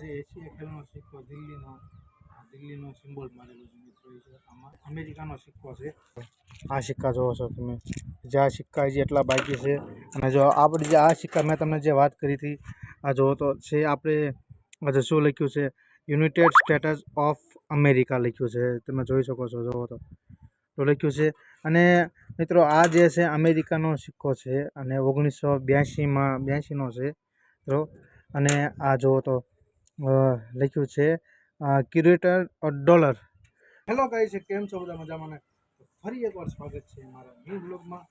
જે એશિયા ખેલનો સિક્કો દિલ્હીનો દિલ્હીનો સિમ્બોલ મારેલો છે મિત્રો આમાં અમેરિકાનો સિક્કો છે. આ સિક્કા જોવો છો તમે. જે આ સિક્કા હજી એટલા બાકી છે. અને જો આપણે જે આ સિક્કા, મેં તમને જે વાત કરી હતી, આ જોવો તો છે આપણે આજે શું લખ્યું છે? યુનાઇટેડ સ્ટેટસ ઓફ અમેરિકા લખ્યું છે. તમે જોઈ શકો છો, જોવો તો. તો લખ્યું છે. અને મિત્રો, આ જે છે અમેરિકાનો સિક્કો છે અને ઓગણીસો બ્યાસીમાં, બ્યાસીનો છે, મિત્રો. અને આ જુઓ તો લખ્યું છે ક્યુરેટર ડોલર હેલો ગાઈ છે કેમ છો બધા મજામાં ને? ફરી એકવાર સ્વાગત છે મારા ન્યૂ બ્લોગમાં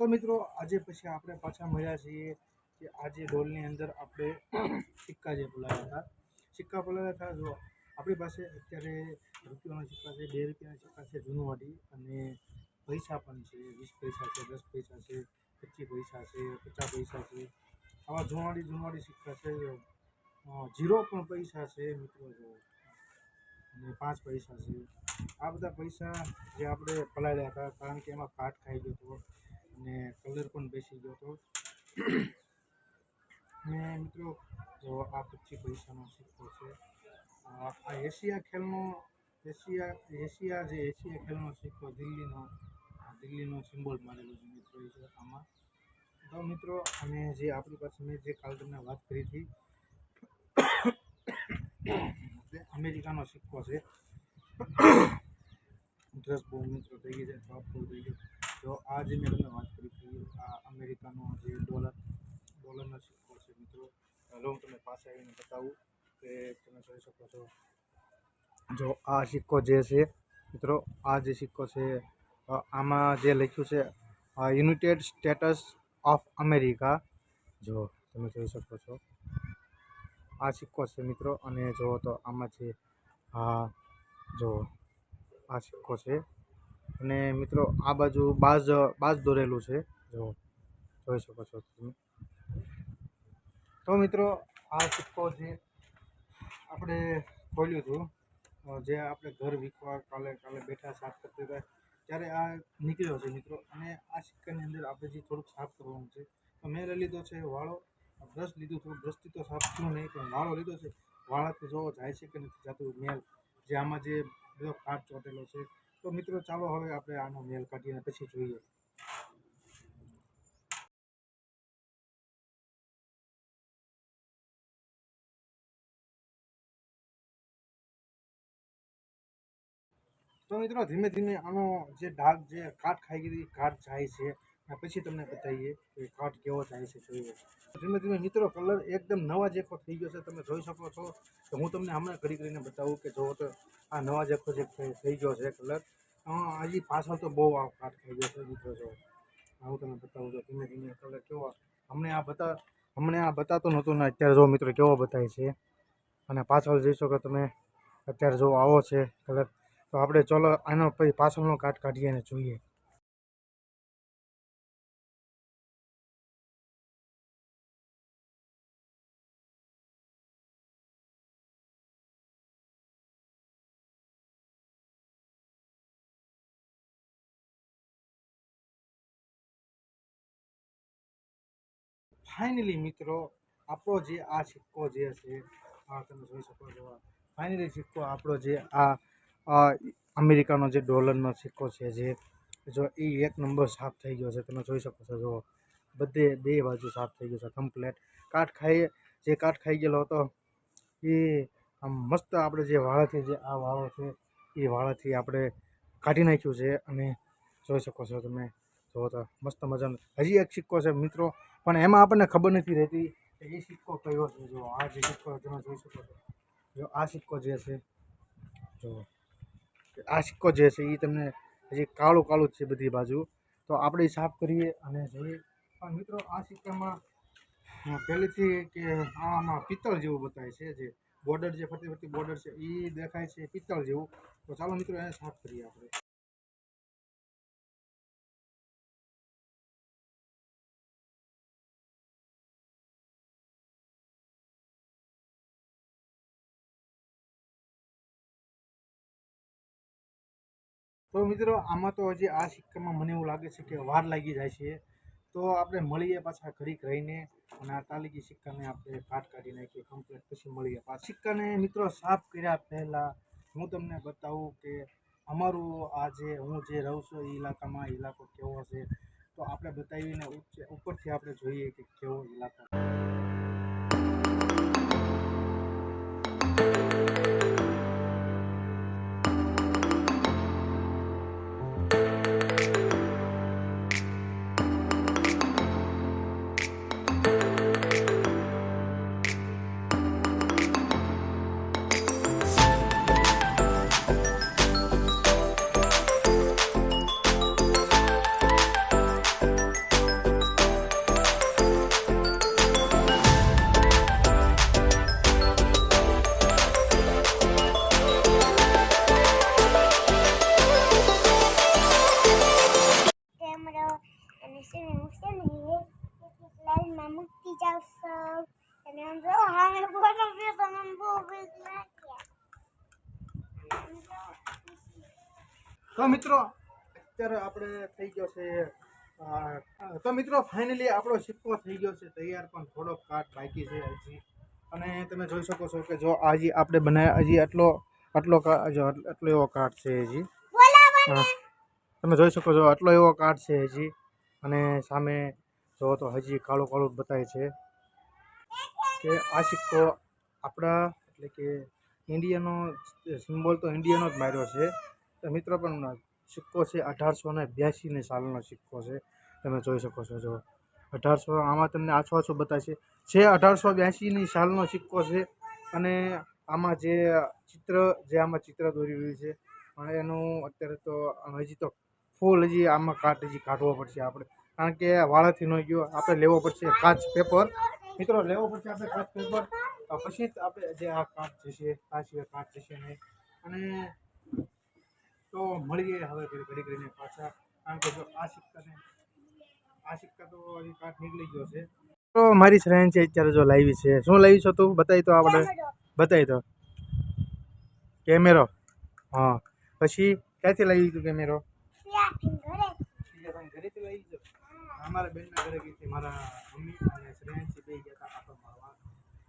તો મિત્રો, આજે પછી આપણે પાછા મળ્યા છીએ કે આજે ડોલની અંદર આપણે સિક્કા જે બોલાવ્યા હતા. સિક્કા બોલાવ્યા હતા જો આપણી પાસે અત્યારે રૂપિયાના સિક્કા છે, બે રૂપિયાના સિક્કા છે જૂનવાડી અને પૈસા પણ છે, વીસ પૈસા છે, દસ પૈસા છે, પચીસ પૈસા છે, પચાસ પૈસા છે. આવા જૂનવાડી જૂનવાડી સિક્કા છે જીરો પણ પૈસા છે મિત્રો અને પાંચ પૈસા છે. આ બધા પૈસા જે આપણે પલાળ્યા હતા, કારણ કે એમાં કાટ ખાઈ ગયો હતો અને કલર પણ બેસી ગયો હતો. અને મિત્રો, જો આ પચીસ પૈસાનો સિક્કો છે. આ એશિયા ખેલનો, એશિયા એશિયા જે એશિયા ખેલનો સિક્કો દિલ્હીનો દિલ્હીનો સિમ્બોલ મારેલો છે મિત્રો છે આમાં. તો મિત્રો, અને જે આપણી પાસે મેં જે કાલ તમને વાત કરી હતી અમેરિકાનો સિક્કો છે. દસ બહુ મિત્રો થઈ ગઈ છે ટોપ બહુ થઈ ગઈ. તો આ જે મેં તમને વાત કરી હતી આ અમેરિકાનો જે ડોલર ડોલરનો સિક્કો છે, મિત્રો. હું તમને પાસે આવીને બતાવું કે તમે જોઈ શકો છો. જો આ સિક્કો જે છે, મિત્રો, આ જે સિક્કો છે આમાં જે લખ્યું છે યુનાઇટેડ સ્ટેટસ ઓફ અમેરિકા જો તમે જોઈ શકો છો. આ સિક્કો છે મિત્રો. અને જુઓ તો આમાં છે આ જો આ સિક્કો છે. અને મિત્રો, આ બાજુ બાજ બાજ દોરેલું છે. જો જોઈ શકો છો તમે. તો મિત્રો, આ સિક્કો જે આપણે ખોલ્યું હતું જે આપણે ઘર વીખવા કાલે કાલે બેઠા સાફ કરતા હતા, ત્યારે આ નીકળ્યો છે મિત્રો. અને આ સિક્કાની અંદર આપણે જે થોડુંક સાફ કરવાનું છે, તો મેં લઈ લીધો છે વાળો. બ્રશ લીધું થોડું બ્રશથી તો સાફ થયું નહીં, પણ વાળો લીધો છે. વાળાથી જોવો જાય છે કે નથી જતું મેલ. જે આમાં જે બધો કાટ ચોટેલો છે. તો મિત્રો, ચાલો હવે આપણે આનો મેલ કાઢીને પછી જોઈએ. તો મિત્રો, ધીમે ધીમે આનો જે ડાઘ, જે કાટ ખાઈ ગઈ કાટ જાય છે. પછી તમને બતાવીએ કે કાટ કેવો થાય છે જોઈએ. ધીમે ધીમે મિત્રો કલર એકદમ નવા જેખો થઈ ગયો છે. તમે જોઈ શકો છો તો હું તમને હમણાં કરી કરીને બતાવું કે જો તો આ નવા જેખો જે થઈ ગયો છે કલર હજી પાછળ તો બહુ આ કાટ થઈ ગયો છે મિત્રો જો હું તમને બતાવું છું ધીમે ધીમે કલર કેવો. હમણે આ બતા હમણે આ બતાતો નહોતું ને અત્યારે જો મિત્રો કેવો બતાય છે. અને પાછળ જોઈ શકો તમે, અત્યારે જો આવો છે કલર તો આપણે ચલો આનો પછી પાછળનો કાટ કાઢીએ અને જોઈએ. ફાઇનલી મિત્રો, આપણો જે આ સિક્કો જે છે તમે જોઈ શકો છો ફાઇનલી સિક્કો, આપણો જે આ અમેરિકાનો જે ડોલરનો સિક્કો છે, જે જો એ એક નંબર સાફ થઈ ગયો છે, તમે જોઈ શકો છો, જો બધે બે બાજુ સાફ થઈ ગયો છે કમ્પ્લેટ કાટ ખાઈ, જે કાટ ખાઈ ગયેલો હતો, એ આમ મસ્ત આપણે જે વાળાથી જે આ વાળો છે, એ વાળાથી આપણે કાઢી નાખ્યું છે, અને જોઈ શકો છો તમે જો તો મસ્ત મજાનો. હજી એક સિક્કો છે, મિત્રો પણ એમાં આપણને ખબર નથી રહેતી એ સિક્કો કયો છે. જો આ જે સિક્કો તમે જોઈ શકો છો. જો આ સિક્કો જે છે, જો આ સિક્કો જે છે એ તમને હજી કાળું કાળું જ છે બધી બાજુ. તો આપણે સાફ કરીએ અને જોઈએ. પણ મિત્રો, આ સિક્કામાં પહેલેથી કે આમાં પિત્તળ જેવું બતાવે છે જે બોર્ડર જે ફરતી ફરતી બોર્ડર છે એ દેખાય છે પિત્તળ જેવું. તો ચાલો મિત્રો, એને સાફ કરીએ આપણે. તો મિત્રો, આમાં તો હજી આ સિક્કામાં મને એવું લાગે છે કે વાર લાગી જાય છે. તો આપણે મળીએ પાછા ઘડીક રહીને અને આ તાલીકી સિક્કાને આપણે કાટ કાઢી નાખીએ કમ્પ્લીટ પછી મળીએ પાછા. સિક્કાને મિત્રો સાફ કર્યા પહેલાં હું તમને બતાવું કે અમારું આ જે હું જે રહું છું એ ઇલાકામાં ઇલાકો કેવો હશે? તો આપણે બતાવીને ઉપરથી આપણે જોઈએ કે કેવો ઇલાકો. અને સ્વિમિંગ છે ને એક લાઈનમાં મૂકી જાવ છો અને આમ જો હામે ફોટો પીયો તો મને બહુ બીક તો મિત્રો અત્યારે આપણે થઈ ગયો છે તો મિત્રો ફાઇનલી આપણો સિક્કો થઈ ગયો છે. તૈયાર પણ થોડોક કાટ બાકી છે હજી. અને તમે જોઈ શકો છો કે જો હજી આપણે બનાવ્યા હજી આટલો આટલો જો આટલો એવો કાટ છે હજી. તમે જોઈ શકો છો આટલો એવો કાટ છે હજી. અને સામે જો તો હજી કાળું કાળું બતાવે છે કે આ સિક્કો આપણા એટલે કે ઇન્ડિયાનો સિમ્બોલ તો ઇન્ડિયાનો જ માર્યો છે. તો મિત્રો પણ સિક્કો છે અઢારસો ને બ્યાસીની સાલનો સિક્કો છે. તમે જોઈ શકો છો જો અઢારસો આમાં તમને આછો આછો બતાવશે છે. અઢારસો બ્યાસીની સાલનો સિક્કો છે અને આમાં જે ચિત્ર, જે આમાં ચિત્ર દોરી રહ્યું છે. પણ એનું અત્યારે તો હજી તો ફૂલ હજી આમાં કાટ હજી કાઢવો પડશે આપણે. કારણ કે વાળાથી ન ગયો, આપણે લેવો પડશે કાચ પેપર. મિત્રો, લેવો પડશે આપણે કાચ પેપર. પછી જ આપણે જે આ કાચ જશે આ સિવાય કાચ જશે નહીં અને તો મળીએ હવે ઘડી ઘડીને પાછા. કારણ કે જો આ સિક્કાને આ સિક્કા તો હજી કાચ નીકળી ગયો છે. તો મારી ફ્રેન્ડ છે અત્યારે જો લાવી છે. શું લાવી છો તું? બતાવી તો આપણે. બતાવી તો. કેમેરો. હા. પછી ક્યાંથી લાવી તું કેમેરો? ઘરે. લઈ જાઓ. અમારા બેનના ઘરે મારા મમ્મી અને શ્રેયાંશી બે ગયા હતા આટો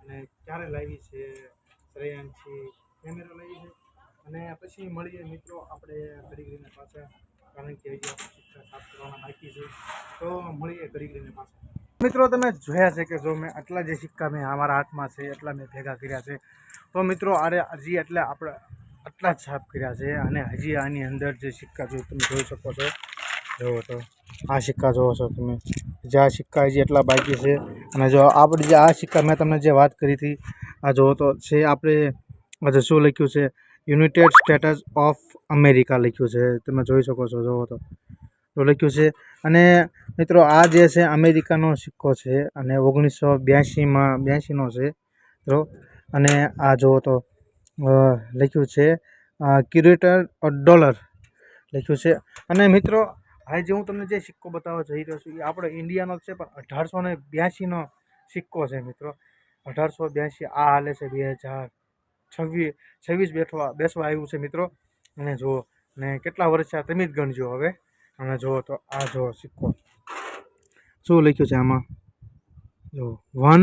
અને ક્યારે લાવી છે? શ્રેયાંશી કેમેરો લાવી અને પછી મળીએ મિત્રો આપણે કરીને પાછા, કારણ કે શિક્ષા સાફ કરવાના બાકી છે. તો મળીએ કરીને પાછા. મિત્રો, તમે જોયા છે કે જો મેં આટલા જે સિક્કા મેં અમારા હાથમાં છે, એટલા મેં ભેગા કર્યા છે. તો મિત્રો અરે હજી એટલે આપણે આટલા જ સાફ કર્યા છે અને હજી આની અંદર જે સિક્કા જો તમે જોઈ શકો છો. જુઓ તો. આ સિક્કા જોવો છો તમે. જે આ સિક્કા હજી એટલા બાકી છે. અને જો આપણે જે આ સિક્કા, મેં તમને જે વાત કરી હતી, આ જુઓ તો છે આપણે આજે શું લખ્યું છે? યુનાઇટેડ સ્ટેટસ ઓફ અમેરિકા લખ્યું છે. તમે જોઈ શકો છો, જુઓ તો. તો લખ્યું છે, અને મિત્રો આ જે છે અમેરિકાનો સિક્કો છે, અને ઓગણીસો બ્યાસીમાં, બ્યાસીનો છે, મિત્રો. અને આ જુઓ તો. લખ્યું છે ક્યુરેટર ડોલર લખ્યું છે. અને મિત્રો હવે જે હું તમને જે સિક્કો બતાવવા જઈ રહ્યો છું, એ આપણો ઇન્ડિયાનો જ છે, પણ અઢારસો ને બ્યાસીનો સિક્કો છે મિત્રો. અઢારસો બ્યાસી આ હાલે છે બે હજાર છવ્વીસ છવ્વીસ બેઠવા, બેસવા આવ્યું છે મિત્રો. અને જુઓ, ને કેટલા વર્ષ છે તમે જ ગણજો હવે. અને જુઓ તો આ જુઓ સિક્કો. શું લખ્યું છે આમાં? જો one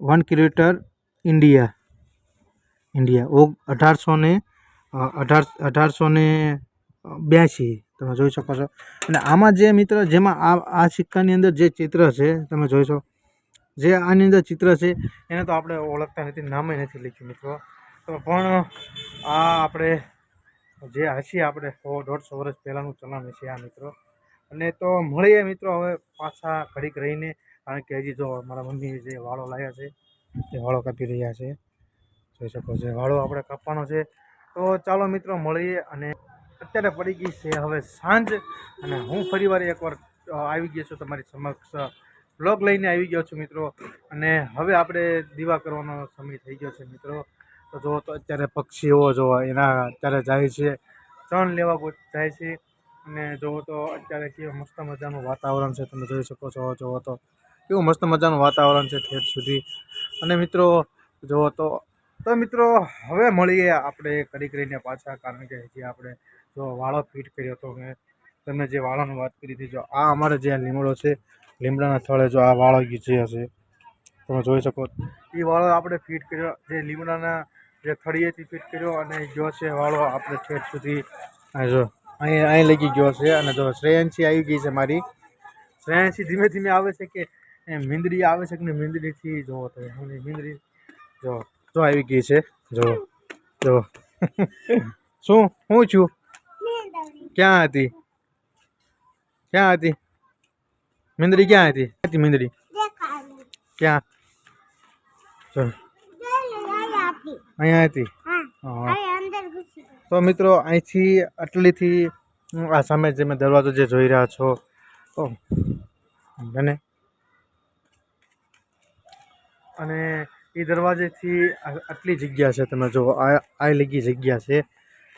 one kilometre India India. ઓગ, અઢારસો ને અઢાર, અઢારસો ને બ્યાસી તમે જોઈ શકો છો. અને આમાં જે મિત્ર, જેમાં આ આ સિક્કાની અંદર જે ચિત્ર છે, તમે જોઈ શકો, જે આની અંદર ચિત્ર છે, એને તો આપણે ઓળખતા નથી, નામે નથી લખ્યું મિત્રો. તો પણ આ આપણે, જે હસી આપણે, સો, દોઢસો વર્ષ પહેલાંનું ચલણ છે આ મિત્રો. અને તો મળીએ મિત્રો હવે પાછા ઘડીક રહીને, કારણ કે હજી જો મારા મમ્મી જે વાળો લાવ્યા છે, તે વાળો કાપી રહ્યા છે. જોઈ શકો છો. વાળો આપણે કાપવાનો છે. તો ચાલો મિત્રો, મળીએ અને અત્યારે પડી ગઈ છે હવે સાંજ. અને હું ફરીવાર એકવાર આવી ગયો છું તમારી સમક્ષ બ્લોગ લઈને આવી ગયો છું મિત્રો. અને હવે આપણે દીવા કરવાનો સમય થઈ ગયો છે મિત્રો. તો જો, તો અત્યારે પક્ષીઓ જો એના અત્યારે જાય છે. ત્રણ લેવા જાય છે. અને જુઓ તો અત્યારે કેવું મસ્ત મજાનું વાતાવરણ છે. તમે જોઈ શકો છો જુઓ તો કેવું મસ્ત મજાનું વાતાવરણ છે ઠેઠ સુધી. અને મિત્રો જુઓ તો તો મિત્રો, હવે મળીએ આપણે કરી કરીને પાછા, કારણ કે હજી આપણે જો વાળો ફિટ કર્યો હતો મેં તમને જે વાળાની વાત કરી હતી, જો આ અમારે જે લીમડો છે, લીમડાના થળે જો આ વાળો જે હશે. તમે જોઈ શકો એ વાળો આપણે ફિટ કર્યો, જે લીમડાના જે થળીએથી ફિટ કર્યો અને જો છે વાળો આપણે ઠેઠ સુધી. જો, અહીં અહીં લગી ગયો છે અને જો શ્રેયાંશી આવી ગઈ છે મારી. શ્રેયાંશી ધીમે ધીમે આવે છે કે મીંદડી આવે છે કે મીંદડીથી જોવો તો મીંદડી, જો જો આવી ગઈ છે. જો જો. શું? હું છું? ક્યાં હતી? ક્યાં હતી? મીંદડી ક્યાં હતી? હતી મીંદડી? ક્યાં? જો. અહીંયા હતી. તો મિત્રો, અહીંથી, આટલીથી આ સામે જે મેં દરવાજો જે જોઈ રહ્યા છો. અને? અને એ દરવાજેથી આટલી જગ્યા છે તમે જુઓ, આ આ લીગી જગ્યા છે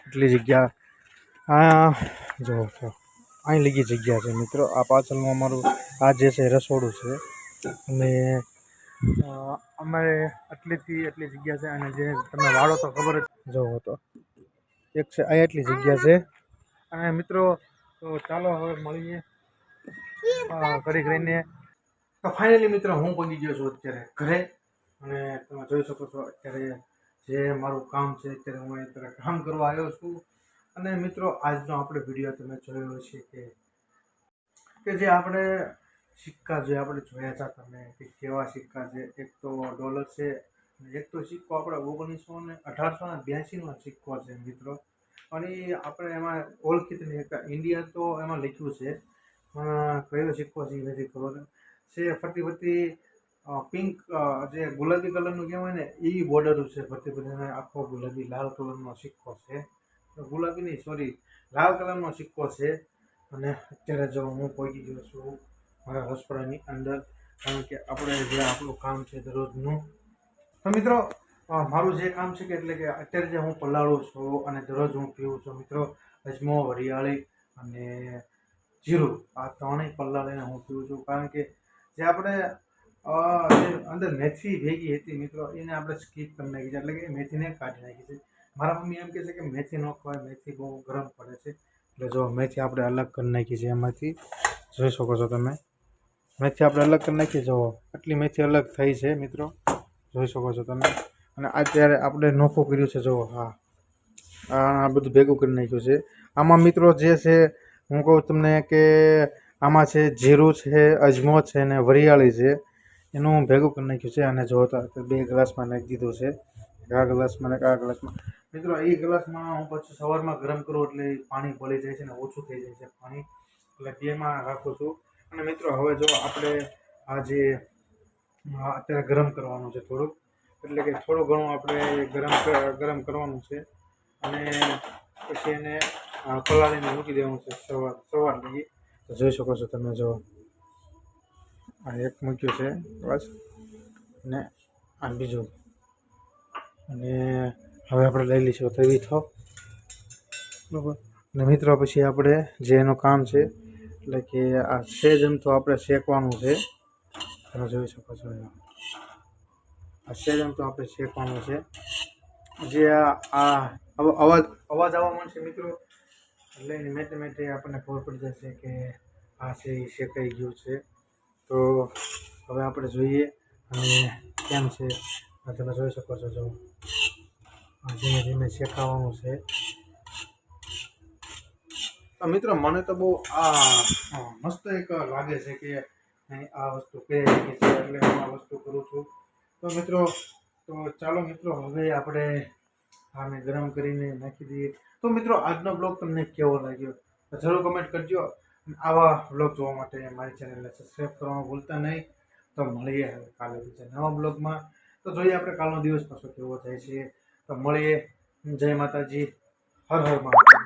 એટલી જગ્યા. આ જો છો અહીં લીગી જગ્યા છે મિત્રો, આ પાછળનું અમારું આ જે છે રસોડું છે. અને અમારે આટલીથી આટલી જગ્યા છે અને જે તમે વાળો તો ખબર જ જવો તો. એક છે અહીં આટલી જગ્યા છે. અને મિત્રો, તો ચાલો હવે મળીએ. કરી કરીને તો ફાઇનલી મિત્રો, હું પહોંચી ગયો છું અત્યારે ઘરે. અને તમે જોઈ શકો છો અત્યારે જે મારું કામ છે, અત્યારે હું અત્યારે કામ કરવા આવ્યો છું. અને મિત્રો, આજનો આપણે વીડિયો તમે જોયો છે કે કે જે આપણે સિક્કા જે આપણે જોયા હતા તમે કે કેવા સિક્કા છે. એક તો ડોલર છે એક તો સિક્કો આપણે ઓગણીસો ને અઢારસો ને બ્યાસીનો સિક્કો છે મિત્રો. અને આપણે એમાં ઓળખીત નહીં ઇન્ડિયા તો એમાં લખ્યું છે. પણ કયો સિક્કો છે એ નથી ખબર. છે, ફરતી ફરતી પિંક જે ગુલાબી કલરનું કહેવાય ને એ બોર્ડર છે ભરતી ફરતી આખો ગુલાબી, લાલ કલરનો સિક્કો છે. ગુલાબી નહીં સોરી લાલ કલરનો સિક્કો છે. અને અત્યારે જો હું પહોંચી ગયો છું મારા રસપરાની અંદર, કારણ કે આપણે જે આપણું કામ છે દરરોજનું. તો મિત્રો મારું જે કામ છે કે એટલે કે અત્યારે જે હું પલાળું છું અને દરરોજ હું પીવું છું, મિત્રો, અજમો, વરિયાળી અને જીરું, આ ત્રણેય પલ્લા લઈને હું પીવું છું. કારણ કે જે આપણે અંદર મેથી ભેગી હતી મિત્રો. એને આપણે સ્કીપ કરી નાખી છે. એટલે કે મેથીને કાઢી નાખી છે. મારા મમ્મી એમ કહે છે કે મેથી ન ખવાય, મેથી બહુ ગરમ પડે છે. એટલે જો મેથી આપણે અલગ કરી નાખી છે એમાંથી. જોઈ શકો છો તમે. મેથી આપણે અલગ કરી નાખી જુઓ, આટલી મેથી અલગ થઈ છે મિત્રો. જોઈ શકો છો તમે. અને અત્યારે આપણે નોખું કર્યું છે, જુઓ. હા. આ બધું ભેગું કરી નાખ્યું છે. આમાં મિત્રો જે છે, હું કહું તમને કે આમાં છે જીરું છે, અજમો છે ને વરિયાળી છે. એનું હું ભેગું કરી નાખ્યું છે અને જો તો બે ગ્લાસમાં નાખી દીધું છે. આ ગ્લાસમાં ને આ ગ્લાસમાં. મિત્રો, એ ગ્લાસમાં હું પછી સવારમાં ગરમ કરું એટલે પાણી ભળી જાય છે ને ઓછું થઈ જાય છે પાણી. એટલે બેમાં રાખું છું. અને મિત્રો, હવે જો આપણે આ જે અત્યારે ગરમ કરવાનું છે થોડુંક. એટલે કે થોડું ઘણું આપણે ગરમ ગરમ કરવાનું છે. અને પછી એને પલાળીને મૂકી દેવાનું છે સવાર સવાર લગી જોઈ શકો છો તમે જો આ એક મૂક્યું છે, બસ. અને આ બીજું. અને હવે આપણે લઈ લઈશું તવી થો બરાબર. અને મિત્રો, પછી આપણે જે એનું કામ છે, એટલે કે આ સેજ એમ તો આપણે શેકવાનું છે. તમે જોઈ શકો છો આ સેજ એમ તો આપણે શેકવાનું છે. જે આ અવાજ અવાજ આવવા માંડશે મિત્રો. એટલે મેટે મેટે આપણને ખબર પડી જશે કે આ છે એ શેકાઈ ગયું છે. તો હવે આપણે જોઈએ અને કેમ છે? તમે જોઈ શકો છો જો. ધીમે ધીમે શેકાવાનું છે. મિત્રો, મને તો બહુ આ મસ્ત એક લાગે છે કે આ વસ્તુ કરી શકીએ છે એટલે હું આ વસ્તુ કરું છું. તો મિત્રો, તો ચાલો મિત્રો, હવે આપણે આને ગરમ કરીને નાખી દઈએ. તો મિત્રો, આજનો બ્લોગ તમને કેવો લાગ્યો? જરૂર કમેન્ટ કરજો. આવા બ્લોગ જોવા માટે મારી ચેનલને સબસ્ક્રાઈબ કરવાનું ભૂલતા નહીં. તો મળીએ કાલે બીજા નવા બ્લોગમાં તો જોઈએ આપણે કાલનો દિવસ પાછો કેવો થાય છે. તો મળીએ. જય માતાજી. હર હર મહાદેવ.